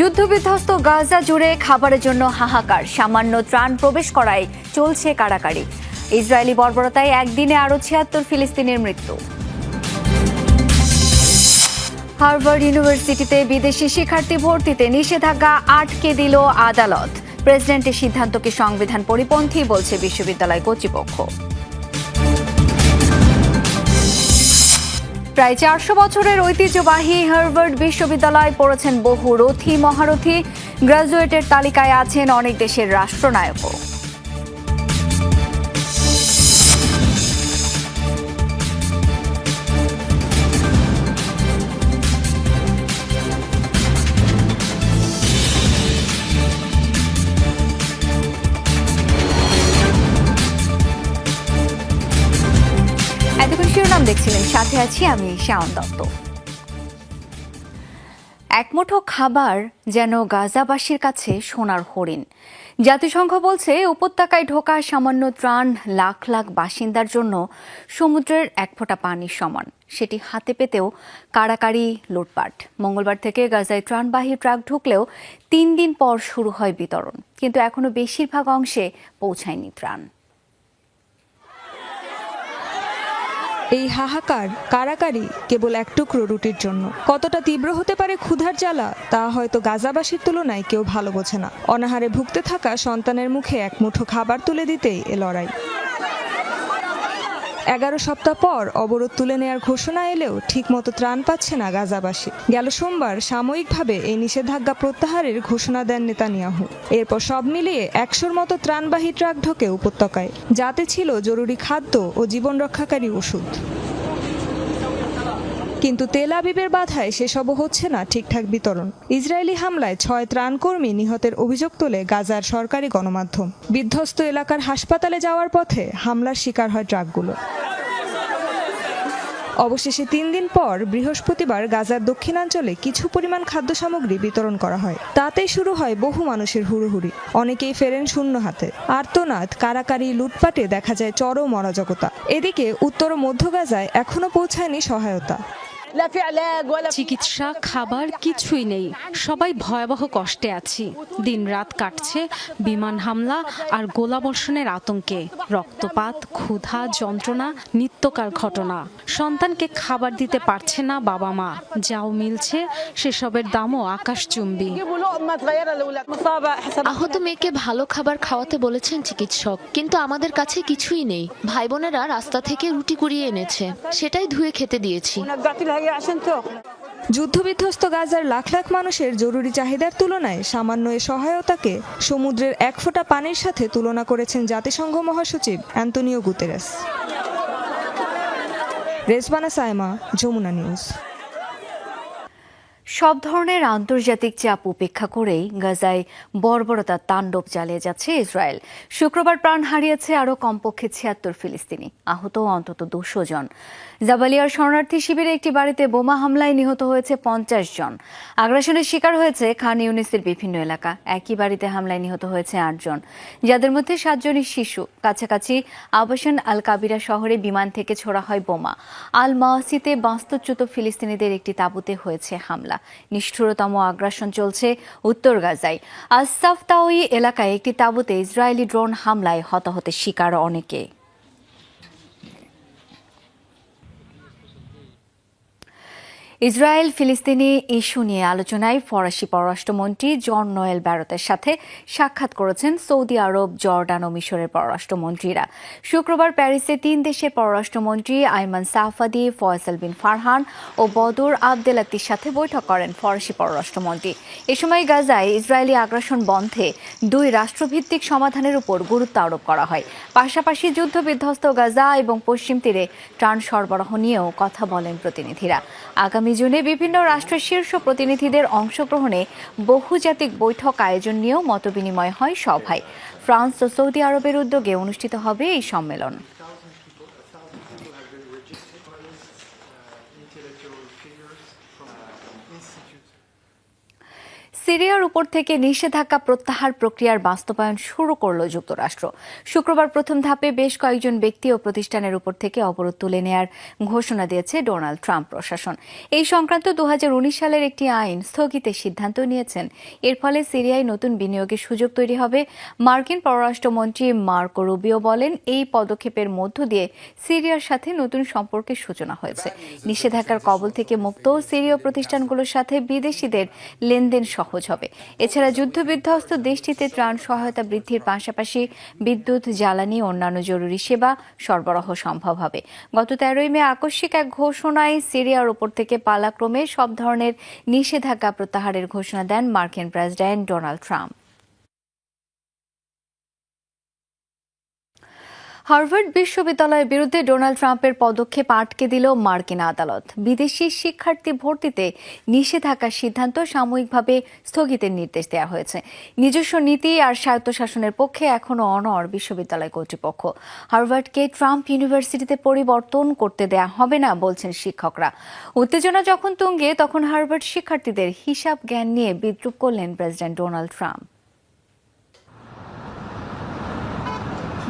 যুদ্ধবিধ্বস্ত গাজা জুড়ে খাবারের জন্য হাহাকার। সামান্য ত্রাণ প্রবেশ করায় চলছে কাড়াকাড়ি ইসরায়েলি বর্বরতায় একদিনে আরও ছিয়াত্তর ফিলিস্তিনের মৃত্যু। হার্ভার্ড ইউনিভার্সিটিতে বিদেশি শিক্ষার্থী ভর্তিতে নিষেধাজ্ঞা আটকে দিল আদালত। প্রেসিডেন্টের সিদ্ধান্তকে সংবিধান পরিপন্থী বলছে বিশ্ববিদ্যালয় কর্তৃপক্ষ। প্রায় চারশো বছরের ঐতিহ্যবাহী হার্ভার্ড বিশ্ববিদ্যালয় পড়েছেন বহু রথী মহারথী। গ্রাজুয়েটের তালিকায় আছেন অনেক দেশের রাষ্ট্রনায়কও। দেখছিলেন, সাথে আছি আমি শাওন দত্ত। একমুঠো খাবার যেন গাজাবাসীর কাছে সোনার হরিণ। জাতিসংঘ বলছে, উপত্যকায় ঢোকা সামান্য ত্রাণ লাখ লাখ বাসিন্দার জন্য সমুদ্রের এক ফোঁটা পানির সমান। সেটি হাতে পেতেও কাড়াকাড়ি লুটপাট। মঙ্গলবার থেকে গাজায় ত্রাণবাহী ট্রাক ঢুকলেও তিন দিন পর শুরু হয় বিতরণ। কিন্তু এখনও বেশিরভাগ অংশে পৌঁছায়নি ত্রাণ। এই হাহাকার কারাকারি কেবল এক টুকরো রুটির জন্য। কতটা তীব্র হতে পারে ক্ষুধার জ্বালা, তা হয়তো গাজাবাসীর তুলনায় কেউ ভালো বোঝে না। অনাহারে ভুগতে থাকা সন্তানের মুখে এক মুঠো খাবার তুলে দিতেই এ লড়াই। এগারো সপ্তাহ পর অবরোধ তুলে নেয়ার ঘোষণা এলেও ঠিকমতো ত্রাণ পাচ্ছে না গাজাবাসী। গেল সোমবার সাময়িকভাবে এই নিষেধাজ্ঞা প্রত্যাহারের ঘোষণা দেন নেতানিয়াহু। এরপর সব মিলিয়ে একশোর মতো ত্রাণবাহী ট্রাক ঢোকে উপত্যকায়। যাতে ছিল জরুরি খাদ্য ও জীবন রক্ষাকারী ওষুধ। কিন্তু তেল আবিবের বাধায় সেসবও হচ্ছে না ঠিকঠাক বিতরণ। ইসরায়েলি হামলায় ছয় ত্রাণকর্মী নিহতের অভিযোগ তোলে গাজার সরকারি গণমাধ্যম। বিধ্বস্ত এলাকার হাসপাতালে যাওয়ার পথে হামলার শিকার হয় ট্রাকগুলো। অবশেষে তিন দিন পর বৃহস্পতিবার গাজার দক্ষিণাঞ্চলে কিছু পরিমাণ খাদ্য সামগ্রী বিতরণ করা হয়। তাতেই শুরু হয় বহু মানুষের হুড়োহুড়ি। অনেকেই ফেরেন শূন্য হাতে। আর্তনাদ, কারাকারি, লুটপাটে দেখা যায় চরম অরাজকতা। এদিকে উত্তর ও মধ্য গাজায় এখনও পৌঁছায়নি সহায়তা। চিকিৎসা খাবার কিছুই নেই। সবাই ভয়াবহ কষ্টে আছি। দিন রাত কাটছে বিমান হামলা আর গোলাবর্ষণের আতঙ্কে। রক্তপাত ক্ষুধা যন্ত্রণা নিত্যকার ঘটনা। সন্তানকে খাবার দিতে পারছে না বাবা মা। যাও মিলছে সেসবের দামও আকাশচুম্বী। আহত মেয়েকে ভালো খাবার খাওয়াতে বলেছেন চিকিৎসক কিন্তু আমাদের কাছে কিছুই নেই। ভাই বোনেরা রাস্তা থেকে রুটি কুড়িয়ে এনেছে। সেটাই ধুয়ে খেতে দিয়েছি। দিয়ে আসেন তো। যুদ্ধবিধ্বস্ত গাজার লাখ লাখ মানুষের জরুরি চাহিদার তুলনায় সামান্য এ সহায়তাকে সমুদ্রের এক ফোঁটা পানির সাথে তুলনা করেছেন জাতিসংঘ মহাসচিব Antonio Guterres. Rezwana Saima, Jamuna news. সব ধরনের আন্তর্জাতিক চাপ উপেক্ষা করেই গাজায় বর্বরতার তাণ্ডব চালিয়ে যাচ্ছে ইসরায়েল। শুক্রবার প্রাণ হারিয়েছে আরও কমপক্ষে ছিয়াত্তর ফিলিস্তিনি, আহত অন্তত দুশো জন। জাবালিয়ার শরণার্থী শিবিরে একটি বাড়িতে বোমা হামলায় নিহত হয়েছে পঞ্চাশ জন। আগ্রাসনের শিকার হয়েছে খান ইউনিসের বিভিন্ন এলাকা। একই বাড়িতে হামলায় নিহত হয়েছে আটজন যাদের মধ্যে সাতজনই শিশু। কাছাকাছি আবাসন আল কাবিরা শহরে বিমান থেকে ছোড়া হয় বোমা। আল মাওয়াসিতে বাস্তুচ্যুত ফিলিস্তিনিদের একটি তাঁবুতে হয়েছে হামলা। নিষ্ঠুরতম আগ্রাসন চলছে উত্তর গাজায়। আসাফ এলাকায় একটি তাঁবুতে ইসরায়েলি ড্রোন হামলায় হতাহতের শিকার অনেকে। ইসরায়েল ফিলিস্তিনি ইস্যু নিয়ে আলোচনায় ফরাসি পররাষ্ট্রমন্ত্রী জন নোয়েল ব্যারতের সাথে সাক্ষাৎ করেছেন সৌদি আরব, জর্ডান ও মিশরের পররাষ্ট্রমন্ত্রীরা। শুক্রবার প্যারিসে তিন দেশের পররাষ্ট্রমন্ত্রী আইমান সাফাদি, ফয়সাল বিন ফারহান ও বদর আবদেলাতির সাথে বৈঠক করেন ফরাসি পররাষ্ট্রমন্ত্রী। এ সময় গাজায় ইসরায়েলি আগ্রাসন বন্ধে দুই রাষ্ট্রভিত্তিক সমাধানের উপর গুরুত্ব আরোপ করা হয়। পাশাপাশি যুদ্ধবিধ্বস্ত গাজা এবং পশ্চিম তীরে ত্রাণ সরবরাহ নিয়েও কথা বলেন প্রতিনিধিরা। আগামী জুনে বিভিন্ন রাষ্ট্রের শীর্ষ প্রতিনিধিদের অংশগ্রহণে বহুজাতিক বৈঠক আয়োজন নিয়েও মতবিনিময় হয় সভায়। ফ্রান্স ও সৌদি আরবের উদ্যোগে অনুষ্ঠিত হবে এই সম্মেলন। সিরিয়ার উপর থেকে নিষেধাজ্ঞা প্রত্যাহার প্রক্রিয়ার বাস্তবায়ন শুরু করল যুক্তরাষ্ট্র। শুক্রবার প্রথম ধাপে বেশ কয়েকজন ব্যক্তি ও প্রতিষ্ঠানের উপর থেকে অবরোধ তুলে নেয়ার ঘোষণা দিয়েছে ডোনাল্ড ট্রাম্প প্রশাসন। এই সংক্রান্ত দু হাজার উনিশ সালের একটি আইন স্থগিতের সিদ্ধান্ত নিয়েছেন। এর ফলে সিরিয়ায় নতুন বিনিয়োগের সুযোগ তৈরি হবে। মার্কিন পররাষ্ট্রমন্ত্রী মার্কো রুবিও বলেন, এই পদক্ষেপের মধ্য দিয়ে সিরিয়ার সাথে নতুন সম্পর্কের সূচনা হয়েছে। নিষেধাজ্ঞার কবল থেকে মুক্ত সিরীয় প্রতিষ্ঠানগুলোর সাথে বিদেশিদের লেনদেন সহজ হবে। এছাড়া যুদ্ধবিধ্বস্ত দেশটিতে ত্রাণ সহায়তা বৃদ্ধির পাশাপাশি বিদ্যুৎ, জ্বালানি, অন্যান্য জরুরি সেবা সরবরাহ সম্ভব হবে। গত তেরোই মে আকস্মিক এক ঘোষণায় সিরিয়ার ওপর থেকে পালাক্রমে সব ধরনের নিষেধাজ্ঞা প্রত্যাহারের ঘোষণা দেন মার্কিন প্রেসিডেন্ট ডোনাল্ড ট্রাম্প। হার্ভার্ড বিশ্ববিদ্যালয়ের বিরুদ্ধে ডোনাল্ড ট্রাম্পের পদক্ষেপ আটকে দিল মার্কিন আদালত। বিদেশি শিক্ষার্থী ভর্তিতে নিষেধাজ্ঞার সিদ্ধান্ত সাময়িকভাবে স্থগিতের নির্দেশ দেওয়া হয়েছে। নিজস্ব নীতি আর স্বায়ত্তশাসনের পক্ষে এখনও অনর বিশ্ববিদ্যালয় কর্তৃপক্ষ। হার্ভার্ডকে ট্রাম্প ইউনিভার্সিটিতে পরিবর্তন করতে দেয়া হবে না বলছেন শিক্ষকরা। উত্তেজনা যখন তুঙ্গে, তখন হার্ভার্ড শিক্ষার্থীদের হিসাব জ্ঞান নিয়ে বিদ্রুপ করলেন প্রেসিডেন্ট ডোনাল্ড ট্রাম্প।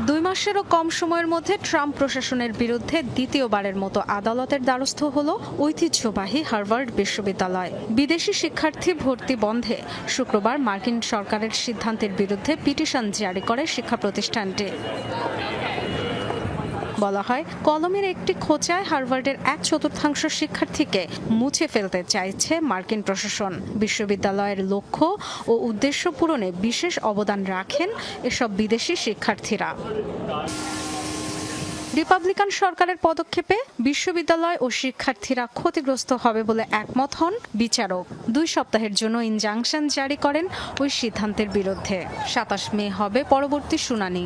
দুই মাসেরও কম সময়ের মধ্যে ট্রাম্প প্রশাসনের বিরুদ্ধে দ্বিতীয়বারের মতো আদালতের দ্বারস্থ হল ঐতিহ্যবাহী হার্ভার্ড বিশ্ববিদ্যালয়। বিদেশি শিক্ষার্থী ভর্তি বন্ধে শুক্রবার মার্কিন সরকারের সিদ্ধান্তের বিরুদ্ধে পিটিশন জারি করে শিক্ষা প্রতিষ্ঠানটি। বলা হয়, কলমের একটি খোঁচায় হার্ভার্ডের এক চতুর্থাংশ শিক্ষার্থীকে মুছে ফেলতে চাইছে মার্কিন প্রশাসন। বিশ্ববিদ্যালয়ের লক্ষ্য ও উদ্দেশ্য পূরণে বিশেষ অবদান রাখেন এসব বিদেশি শিক্ষার্থীরা। রিপাবলিকান সরকারের পদক্ষেপে বিশ্ববিদ্যালয় ও শিক্ষার্থীরা ক্ষতিগ্রস্ত হবে বলে একমত হন বিচারক। দুই সপ্তাহের জন্য ইনজাংশন জারি করেন ওই সিদ্ধান্তের বিরুদ্ধে। সাতাশ মে হবে পরবর্তী শুনানি।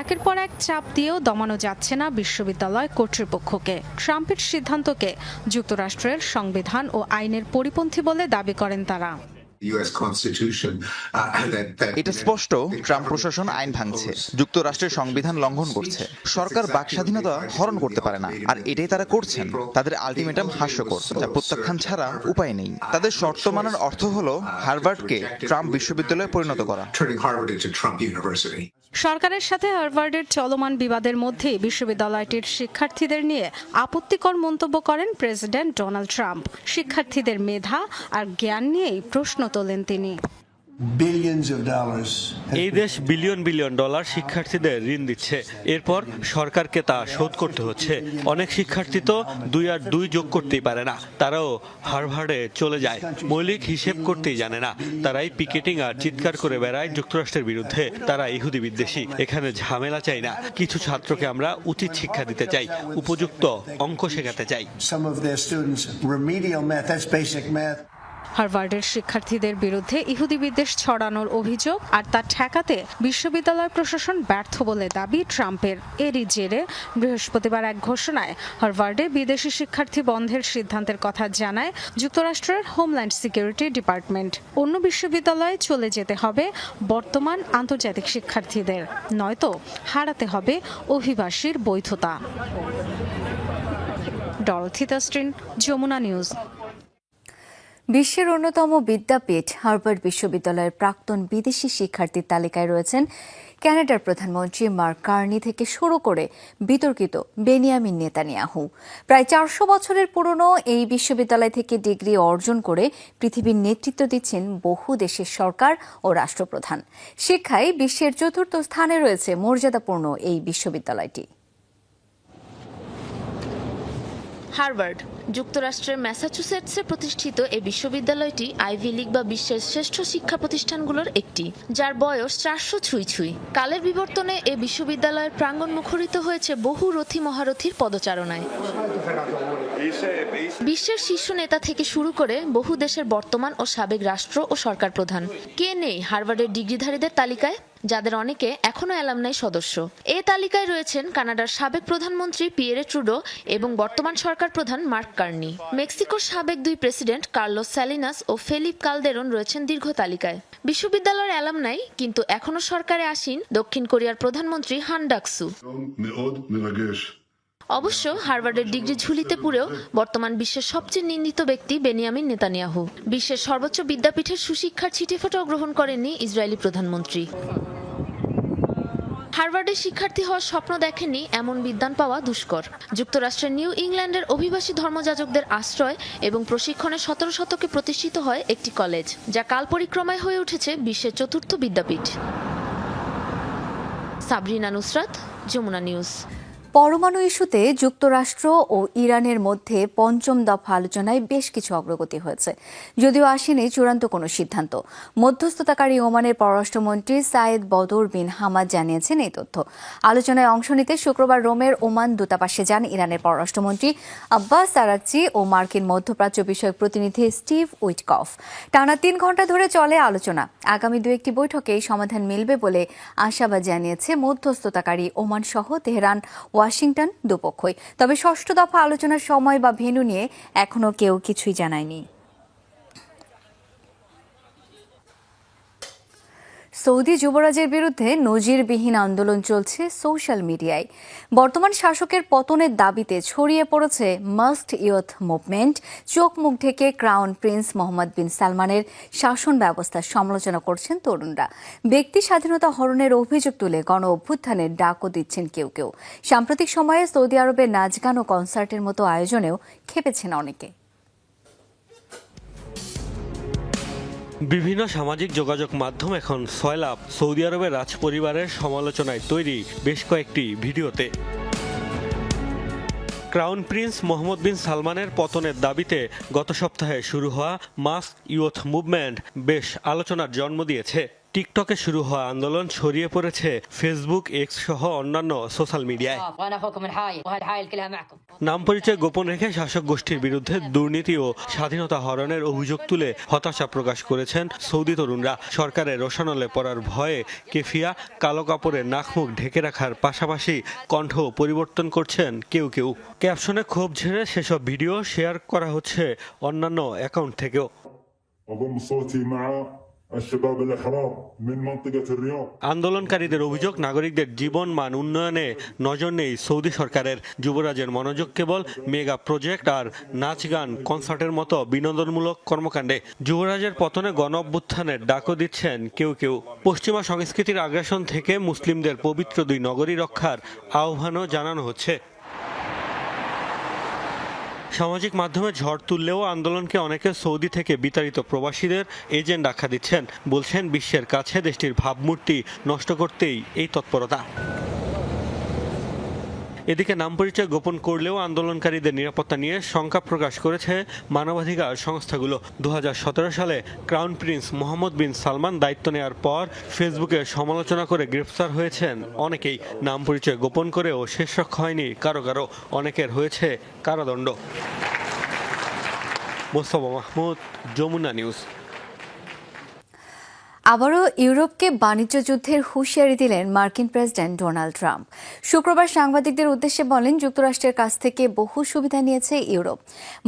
একের পর এক চাপ দিয়েও দমানো যাচ্ছে না বিশ্ববিদ্যালয় কর্তৃপক্ষকে। ট্রাম্পের সিদ্ধান্তকে যুক্তরাষ্ট্রের সংবিধান ও আইনের পরিপন্থী বলে দাবি করেন তারা। Uh, এটা স্পষ্ট ট্রাম্প প্রশাসন আইন ভাঙছে যুক্তরাষ্ট্রের সংবিধান লঙ্ঘন করছে সরকার বাক স্বাধীনতা হরণ করতে পারে না আর এটাই তারা করছেন তাদের আলটিমেটাম হাস্যকর যা প্রত্যাখ্যান ছাড়া উপায় নেই। তাদের শর্ত মানার অর্থ হলো হার্ভার্ডকে ট্রাম্প বিশ্ববিদ্যালয়ে পরিণত করা। সরকারের সাথে হার্ভার্ডের চলমান বিবাদের মধ্যে বিশ্ববিদ্যালয়টির শিক্ষার্থীদের নিয়ে আপত্তিকর মন্তব্য করেন প্রেসিডেন্ট ডোনাল্ড ট্রাম্প। শিক্ষার্থীদের মেধা আর জ্ঞান নিয়েই প্রশ্ন তোলেন তিনি। এই দেশ বিলিয়ন বিলিয়ন ডলার শিক্ষার্থীদের ঋণ দিচ্ছে। এরপর সরকারকে তা শোধ করতে হচ্ছে। অনেক শিক্ষার্থী তো দুই আর দুই যোগ করতেই পারে না। তারাও হার্ভার্ডে চলে যায়। মৌলিক হিসেব করতেই জানে না। তারাই পিকেটিং আর চিৎকার করে বেড়ায় যুক্তরাষ্ট্রের বিরুদ্ধে। তারা ইহুদি বিদ্বেষী। এখানে ঝামেলা চাই না। কিছু ছাত্রকে আমরা উচিত শিক্ষা দিতে চাই। উপযুক্ত অঙ্ক শেখাতে চাই। হার্ভার্ডের শিক্ষার্থীদের বিরুদ্ধে ইহুদি বিদ্বেষ ছড়ানোর অভিযোগ আর তা ঠেকাতে বিশ্ববিদ্যালয় প্রশাসন ব্যর্থ বলে দাবি ট্রাম্পের। এরই জেরে বৃহস্পতিবার এক ঘোষণায় হার্ভার্ডে বিদেশি শিক্ষার্থী বন্ধের সিদ্ধান্তের কথা জানায় যুক্তরাষ্ট্রের হোমল্যান্ড সিকিউরিটি ডিপার্টমেন্ট। অন্য বিশ্ববিদ্যালয়ে চলে যেতে হবে বর্তমান আন্তর্জাতিক শিক্ষার্থীদের, নয়তো হারাতে হবে অভিবাসীর বৈধতা। ডরথি তাস্ট্রিন যমুনা নিউজ। বিশ্বের অন্যতম বিদ্যাপীঠ, হার্ভার্ড বিশ্ববিদ্যালয়ের প্রাক্তন বিদেশি শিক্ষার্থীর তালিকায় রয়েছেন কানাডার প্রধানমন্ত্রী মার্ক কার্নি থেকে শুরু করে বিতর্কিত বেনিয়ামিন নেতানিয়াহু। প্রায় চারশো বছরের পুরনো এই বিশ্ববিদ্যালয় থেকে ডিগ্রি অর্জন করে পৃথিবীর নেতৃত্ব দিচ্ছেন বহু দেশের সরকার ও রাষ্ট্রপ্রধান। শিক্ষায় বিশ্বের চতুর্থ স্থানে রয়েছে মর্যাদাপূর্ণ এই বিশ্ববিদ্যালয়টি। হার্ভার্ড যুক্তরাষ্ট্রের ম্যাসাচুসেটসে প্রতিষ্ঠিত এই বিশ্ববিদ্যালয়টি আইভি লিগ বা বিশ্বের শ্রেষ্ঠ শিক্ষা প্রতিষ্ঠানগুলোর একটি, যার বয়স চারশো ছুঁই ছুঁই। কালের বিবর্তনে এ বিশ্ববিদ্যালয়ের প্রাঙ্গণ মুখরিত হয়েছে বহু রথী মহারথীর পদচারণায়। বিশ্বের শীর্ষ নেতা থেকে শুরু করে বহু দেশের বর্তমান ও সাবেক রাষ্ট্র ও সরকার প্রধান। কে নেই হার্ভার্ডের ডিগ্রিধারীদের তালিকায়, যাদের অনেকে এখনও অ্যালামনাই সদস্য? এ তালিকায় রয়েছেন কানাডার সাবেক প্রধানমন্ত্রী পিয়েরে ট্রুডো এবং বর্তমান সরকার প্রধান মার্ক কার্নি। মেক্সিকোর সাবেক দুই প্রেসিডেন্ট কার্লোস স্যালিনাস ও ফেলিপ কালদেরন রয়েছেন দীর্ঘ তালিকায়। বিশ্ববিদ্যালয়ের অ্যালামনাই কিন্তু এখনও সরকারে আসেন দক্ষিণ কোরিয়ার প্রধানমন্ত্রী হান ডাকসু অবশ্য হার্ভার্ডের ডিগ্রি ঝুলিতে পুরেও বর্তমান বিশ্বের সবচেয়ে নিন্দিত ব্যক্তি বেনিয়ামিন নেতানিয়াহু। বিশ্বের সর্বোচ্চ বিদ্যাপীঠের সুশিক্ষার ছিটেফোঁটাও গ্রহণ করেননি ইসরায়েলি প্রধানমন্ত্রী। হার্ভার্ডের শিক্ষার্থী হওয়ার স্বপ্ন দেখেননি এমন বিদ্যান পাওয়া দুষ্কর। যুক্তরাষ্ট্রের নিউ ইংল্যান্ডের অভিবাসী ধর্মযাজকদের আশ্রয় এবং প্রশিক্ষণে সতেরো শতকে প্রতিষ্ঠিত হয় একটি কলেজ, যা কাল পরিক্রমায় হয়ে উঠেছে বিশ্বের চতুর্থ বিদ্যাপীঠ। সাবরিনা নুসরাত, যমুনা নিউজ। পরমাণু ইস্যুতে যুক্তরাষ্ট্র ও ইরানের মধ্যে পঞ্চম দফা আলোচনায় বেশ কিছু অগ্রগতি হয়েছে। যদিও আসেনি চূড়ান্ত কোনো সিদ্ধান্ত। মধ্যস্থতাকারী ওমানের পররাষ্ট্রমন্ত্রী সায়েদ বদর বিন হামাদ জানিয়েছেন এই তথ্য। আলোচনায় অংশ নিতে শুক্রবার রোমের ওমান দূতাবাসে যান ইরানের পররাষ্ট্রমন্ত্রী আব্বাস আরাকচি ও মার্কিন মধ্যপ্রাচ্য বিষয়ক প্রতিনিধি স্টিভ উইটকফ। টানা তিন ঘণ্টা ধরে চলে আলোচনা। আগামী দু একটি বৈঠকে সমাধান মিলবে বলে আশাবাদ জানিয়েছে মধ্যস্থতাকারী ওমান সহ তেহরান ওয়াশিংটন দুপক্ষই। তবে ষষ্ঠ দফা আলোচনার সময় বা ভেন্যু নিয়ে এখনও কেউ কিছুই জানায়নি। সৌদি যুবরাজের বিরুদ্ধে নজিরবিহীন আন্দোলন চলছে সোশ্যাল মিডিয়ায়। বর্তমান শাসকের পতনের দাবিতে ছড়িয়ে পড়েছে মাস্ট ইয়থ মুভমেন্ট, চোখ মুখ ঢেকে ক্রাউন প্রিন্স মোহাম্মদ বিন সালমানের শাসন ব্যবস্থার সমালোচনা করছেন তরুণরা। ব্যক্তি স্বাধীনতা হরণের অভিযোগ তুলে গণ অভ্যুত্থানের ডাকও দিচ্ছেন কেউ কেউ। সাম্প্রতিক সময়ে সৌদি আরবে নাচ গান ও কনসার্টের মতো আয়োজনেও খেপেছেন অনেকে। বিভিন্ন সামাজিক যোগাযোগ মাধ্যম এখন সয়লাভ সৌদি আরবের রাজ পরিবারের সমালোচনায় তৈরি বেশ কয়েকটি ভিডিওতে। ক্রাউন প্রিন্স মোহাম্মদ বিন সালমানের পতনের দাবিতে গত সপ্তাহে শুরু হওয়া মাস্ক ইউথ মুভমেন্ট বেশ আলোচনার জন্ম দিয়েছে। টিকটকে শুরু হওয়া আন্দোলন ছড়িয়ে পড়েছে ফেসবুক এক্স সহ অন্যান্য সোশ্যাল মিডিয়ায়। নাম পরিচয় গোপন রেখে শাসক গোষ্ঠীর বিরুদ্ধে দুর্নীতি ও স্বাধীনতা হরণের অভিযোগ তুলে হতাশা প্রকাশ করেছেন সৌদি তরুণরা। সরকারের রোশানলে পড়ার ভয়ে কেফিয়া কালো কাপড়ে নাকমুখ ঢেকে রাখার পাশাপাশি কণ্ঠ পরিবর্তন করছেন কেউ কেউ। ক্যাপশনে ক্ষোভ ঝেড়ে সেসব ভিডিও শেয়ার করা হচ্ছে অন্যান্য অ্যাকাউন্ট থেকেও। আন্দোলনকারীদের অভিযোগ, নাগরিকদের জীবন মান উন্নয়নে নজর নেই সৌদি সরকারের। যুবরাজের মনোযোগ কেবল মেগা প্রজেক্ট আর নাচ গান কনসার্টের মতো বিনোদনমূলক কর্মকাণ্ডে। যুবরাজের পতনে গণ অভ্যুত্থানের ডাকও দিচ্ছেন কেউ কেউ। পশ্চিমা সংস্কৃতির আগ্রাসন থেকে মুসলিমদের পবিত্র দুই নগরী রক্ষার আহ্বানও জানানো হচ্ছে। সামাজিক মাধ্যমে ঝড় তুললেও আন্দোলনকে অনেকে সৌদি থেকে বিতাড়িত প্রবাসীদের এজেন্ট আখ্যা দিচ্ছেন। বলছেন, বিশ্বের কাছে দেশটির ভাবমূর্তি নষ্ট করতেই এই তৎপরতা। এদিকে নাম পরিচয় গোপন করলেও আন্দোলনকারীদের নিরাপত্তা নিয়ে শঙ্কা প্রকাশ করেছে মানবাধিকার সংস্থাগুলো। দু হাজার সতেরো সালে crown prince Mohammed bin Salman দায়িত্ব নেওয়ার পর ফেসবুকে সমালোচনা করে গ্রেফতার হয়েছেন। অনেকেই নাম পরিচয় গোপন করেও শেষ রক্ষা হয়নি, কারও কারও অনেকের হয়েছে কারাদণ্ড। মোস্তফা মাহমুদ, যমুনা নিউজ। আবারও ইউরোপকে বাণিজ্য যুদ্ধের হুঁশিয়ারি দিলেন মার্কিন প্রেসিডেন্ট ডোনাল্ড ট্রাম্প। শুক্রবার সাংবাদিকদের উদ্দেশ্যে বলেন, যুক্তরাষ্ট্রের কাছ থেকে বহু সুবিধা নিয়েছে ইউরোপ।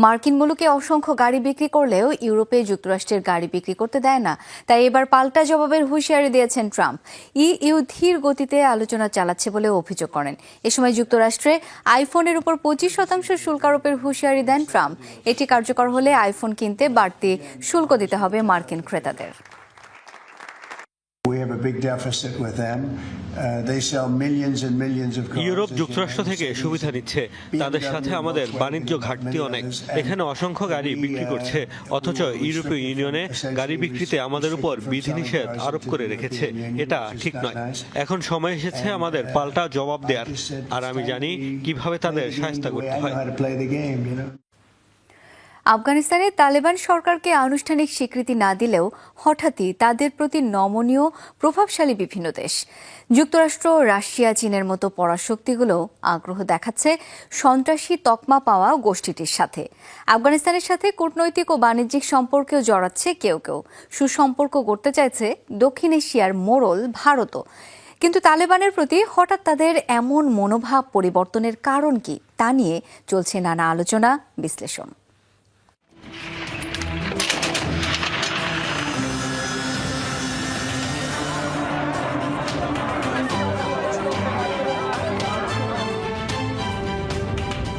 মার্কিন মুলুকে অসংখ্য গাড়ি বিক্রি করলেও ইউরোপে যুক্তরাষ্ট্রের গাড়ি বিক্রি করতে দেয় না। তাই এবার পাল্টা জবাবের হুঁশিয়ারি দিয়েছেন ট্রাম্প। ইইউ ধীর গতিতে আলোচনা চালাচ্ছে বলে অভিযোগ করেন। এ সময় যুক্তরাষ্ট্রে আইফোনের উপর পঁচিশ শতাংশ শুল্ক আরোপের হুঁশিয়ারি দেন ট্রাম্প। এটি কার্যকর হলে আইফোন কিনতে বাড়তি শুল্ক দিতে হবে মার্কিন ক্রেতাদের। Have a big deficit with them. Uh, they sell millions and millions of cars. Europe যুক্তরাষ্ট্র থেকে সুবিধা নিচ্ছে। তাদের সাথে আমাদের বাণিজ্য ঘাটতি অনেক। এখানে অসংখ্য গাড়ি বিক্রি করছে অথচ ইউরোপীয় ইউনিয়নে গাড়ি বিক্রিতে আমাদের উপর বিধিনিষেধ আরোপ করে রেখেছে। এটা ঠিক নয়। এখন সময় এসেছে আমাদের পাল্টা জবাব দেওয়ার আর আমি জানি কীভাবে তাদের সাহায্য করতে হয়। আফগানিস্তানে তালেবান সরকারকে আনুষ্ঠানিক স্বীকৃতি না দিলেও হঠাৎই তাদের প্রতি নমনীয়, প্রভাবশালী বিভিন্ন দেশ। যুক্তরাষ্ট্র, রাশিয়া, চীনের মতো পরাশক্তিগুলো আগ্রহ দেখাচ্ছে সন্ত্রাসী তকমা পাওয়া গোষ্ঠীটির সাথে। আফগানিস্তানের সাথে কূটনৈতিক ও বাণিজ্যিক সম্পর্কেও জড়াচ্ছে কেউ কেউ। সুসম্পর্ক গড়তে চাইছে দক্ষিণ এশিয়ার মোড়ল ভারতও। কিন্তু তালেবানের প্রতি হঠাৎ তাদের এমন মনোভাব পরিবর্তনের কারণ কি তা নিয়ে চলছে নানা আলোচনা, বিশ্লেষণ।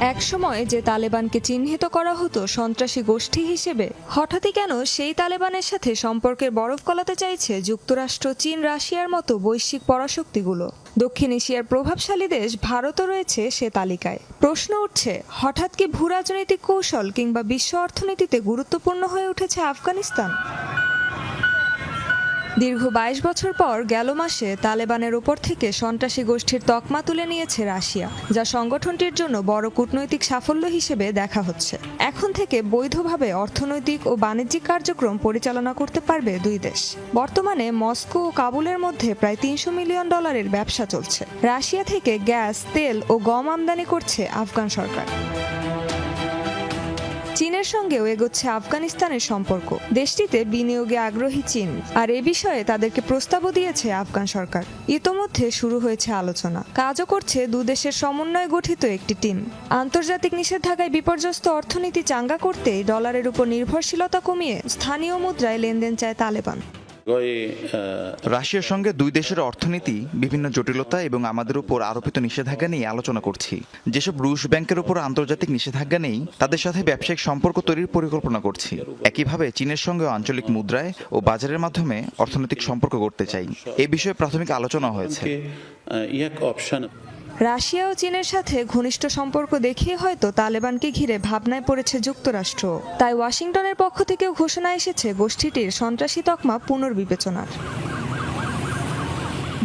একসময় যে তালেবানকে চিহ্নিত করা হতো সন্ত্রাসী গোষ্ঠী হিসেবে, হঠাৎই কেন সেই তালেবানের সাথে সম্পর্কের বরফ গলাতে চাইছে যুক্তরাষ্ট্র, চীন, রাশিয়ার মতো বৈশ্বিক পরাশক্তিগুলো। দক্ষিণ এশিয়ার প্রভাবশালী দেশ ভারতও রয়েছে সে তালিকায়। প্রশ্ন উঠছে, হঠাৎ কি ভূ রাজনৈতিক কৌশল কিংবা বিশ্ব অর্থনীতিতে গুরুত্বপূর্ণ হয়ে উঠেছে আফগানিস্তান? দীর্ঘ বাইশ বছর পর গেল মাসে তালেবানের উপর থেকে সন্ত্রাসী গোষ্ঠীর তকমা তুলে নিয়েছে রাশিয়া, যা সংগঠনটির জন্য বড় কূটনৈতিক সাফল্য হিসেবে দেখা হচ্ছে। এখন থেকে বৈধভাবে অর্থনৈতিক ও বাণিজ্যিক কার্যক্রম পরিচালনা করতে পারবে দুই দেশ। বর্তমানে মস্কো ও কাবুলের মধ্যে প্রায় তিনশো মিলিয়ন ডলারের ব্যবসা চলছে। রাশিয়া থেকে গ্যাস, তেল ও গম আমদানি করছে আফগান সরকার। চীনের সঙ্গেও এগোচ্ছে আফগানিস্তানের সম্পর্ক। দেশটিতে বিনিয়োগে আগ্রহী চীন। আর এ বিষয়ে তাদেরকে প্রস্তাবও দিয়েছে আফগান সরকার। ইতোমধ্যে শুরু হয়েছে আলোচনা। কাজও করছে দুদেশের সমন্বয়ে গঠিত একটি টিম। আন্তর্জাতিক নিষেধাজ্ঞায় বিপর্যস্ত অর্থনীতি চাঙ্গা করতে ডলারের উপর নির্ভরশীলতা কমিয়ে স্থানীয় মুদ্রায় লেনদেন চায় তালেবান। রাশিয়ার সঙ্গে দুই দেশের অর্থনীতি বিভিন্ন জটিলতা এবং আমাদের উপর আরোপিত নিষেধাজ্ঞা নিয়ে আলোচনা করছি। যেসব রুশ ব্যাংকের উপর আন্তর্জাতিক নিষেধাজ্ঞা নেই তাদের সাথে ব্যবসায়িক সম্পর্ক তৈরির পরিকল্পনা করছি। একইভাবে চীনের সঙ্গে আঞ্চলিক মুদ্রায় ও বাজারের মাধ্যমে অর্থনৈতিক সম্পর্ক করতে চাই। এ বিষয়ে প্রাথমিক আলোচনা হয়েছে। রাশিয়া ও চীনের সাথে ঘনিষ্ঠ সম্পর্ক দেখিয়ে হয়তো তালেবানকে ঘিরে ভাবনায় পড়েছে যুক্তরাষ্ট্র। তাই ওয়াশিংটনের পক্ষ থেকেও ঘোষণা এসেছে গোষ্ঠীটির সন্ত্রাসী তকমা পুনর্বিবেচনার।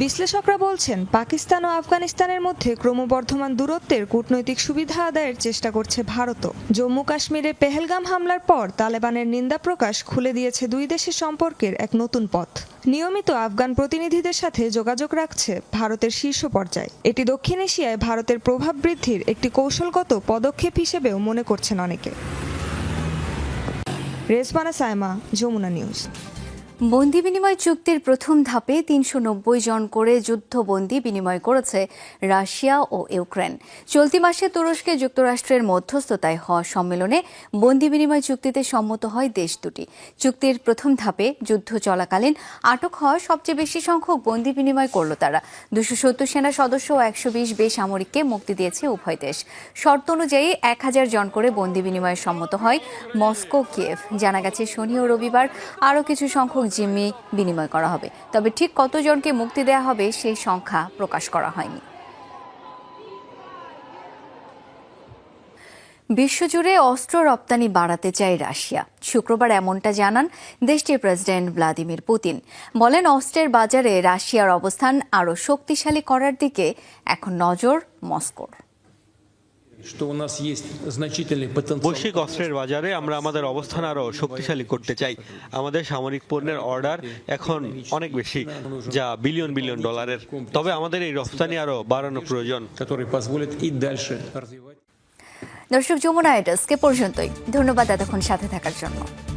বিশ্লেষকরা বলছেন, পাকিস্তান ও আফগানিস্তানের মধ্যে ক্রমবর্ধমান দূরত্বের কূটনৈতিক সুবিধা আদায়ের চেষ্টা করছে ভারতও। জম্মু কাশ্মীরে পেহেলগাম হামলার পর তালেবানের নিন্দা প্রকাশ খুলে দিয়েছে দুই দেশের সম্পর্কের এক নতুন পথ। নিয়মিত আফগান প্রতিনিধিদের সাথে যোগাযোগ রাখছে ভারতের শীর্ষ পর্যায়ে। এটি দক্ষিণ এশিয়ায় ভারতের প্রভাব বৃদ্ধির একটি কৌশলগত পদক্ষেপ হিসেবেও মনে করছেন অনেকে। রেজবানা সায়মা, যমুনা নিউজ। বন্দি বিনিময় চুক্তির প্রথম ধাপে তিনশো নব্বই জন করে যুদ্ধবন্দি বিনিময় করেছে রাশিয়া ও ইউক্রেন। চলতি মাসে তুরস্কে যুক্তরাষ্ট্রের মধ্যস্থতায় হওয়া সম্মেলনে বন্দি বিনিময় চুক্তিতে সম্মত হয় দেশ দুটি। চুক্তির প্রথম ধাপে যুদ্ধ চলাকালীন আটক হওয়া সবচেয়ে বেশি সংখ্যক বন্দি বিনিময় করল তারা। দুশো সত্তর সেনা সদস্য ও একশো বিশ বেসামরিককে মুক্তি দিয়েছে উভয় দেশ। শর্ত অনুযায়ী এক হাজার জন করে বন্দি বিনিময়ে সম্মত হয় মস্কো, কিয়েভ। জানা গেছে, শনি ও রবিবার আরও কিছু সংখ্যক জিম্মি বিনিময় করা হবে। তবে ঠিক কতজনকে মুক্তি দেওয়া হবে সেই সংখ্যা প্রকাশ করা হয়নি। বিশ্বজুড়ে অস্ত্র রপ্তানি বাড়াতে চায় রাশিয়া। শুক্রবার এমনটা জানান দেশটির প্রেসিডেন্ট ভ্লাদিমির পুতিন। বলেন, অস্ত্রের বাজারে রাশিয়ার অবস্থান আরও শক্তিশালী করার দিকে এখন নজর মস্কোর। বৈশ্বিক অস্ত্রের বাজারে আমরা আমাদের অবস্থান আরও শক্তিশালী করতে চাই। আমাদের সামরিক পণ্যের অর্ডার এখন অনেক বেশি যা বিলিয়ন বিলিয়ন ডলারের। তবে আমাদের এই রপ্তানি আরও বাড়ানো প্রয়োজন। দর্শক যমুনা এডাসকে পর্যন্তই? ধন্যবাদ এতক্ষণ সাথে থাকার জন্য।